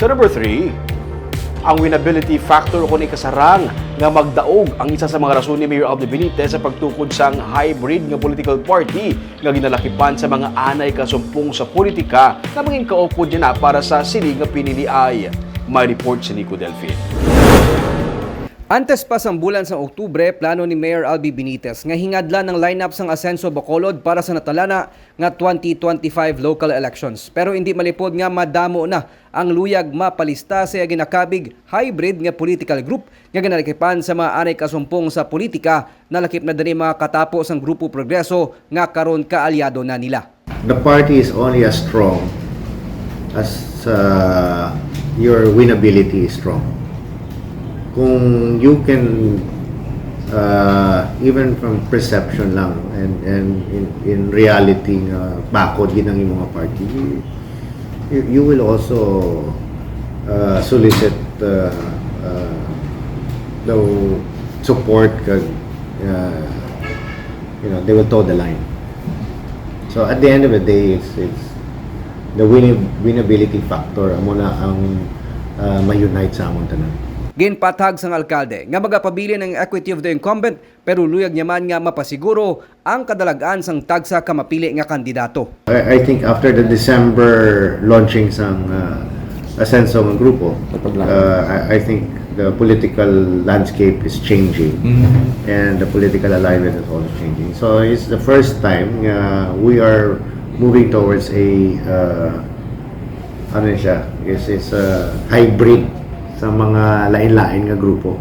Sa number 3, ang winnability factor ko ni kasarang nga magdaog ang isa sa mga rason ni Mayor Aldo Benitez sa pagtukod sang hybrid nga political party nga ginalakipan sa mga anay kasumpong sa politika na mangin kaupod niya na para sa siling nga pinili ay. May report si Nico Delfin. Antes pa sa bulan sa Oktubre, plano ni Mayor Albi Benitez nga hingadlan ng lineup sang Asenso Bacolod para sa natalana nga 2025 local elections. Pero hindi malipod nga madamo na ang luyag mapalista sa ginakabig hybrid nga political group nga ginalikipan sa mga anay kasumpong sa politika na lakip na diri mga katapos ang Grupo Progreso nga karon kaalyado na nila. the party is only as strong as uh, your winnability is strong. Kung you can uh, even from perception lang and and in, in reality nga bakod gid ang imong party you, you, will also uh, solicit uh, uh, the support kag uh, you know they will toe the line So at the end of the day, it's, it's the winning, winnability factor amo na ang uh, ma-unite sa amon tanan. Ginpatag sang alkalde nga magapabili ng equity of the incumbent pero luyag niya man nga mapasiguro ang kadalagan sang tagsa ka mapili nga kandidato. I, I think after the December launching sang uh, Ascenso ng grupo, uh, I, I think the political landscape is changing and the political alignment is also changing. So it's the first time uh, we are moving towards a uh, ano siya, is is a hybrid sa mga lain-lain nga grupo.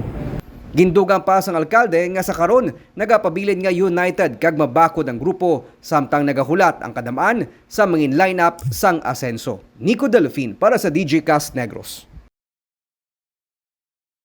Gindugang pa sang alkalde nga sa karon nagapabilin nga united kag mabakod ang grupo samtang nagahulat ang kadamaan sa mangin lineup sang Asenso. Nico Delfin para sa DJ Cast Negros.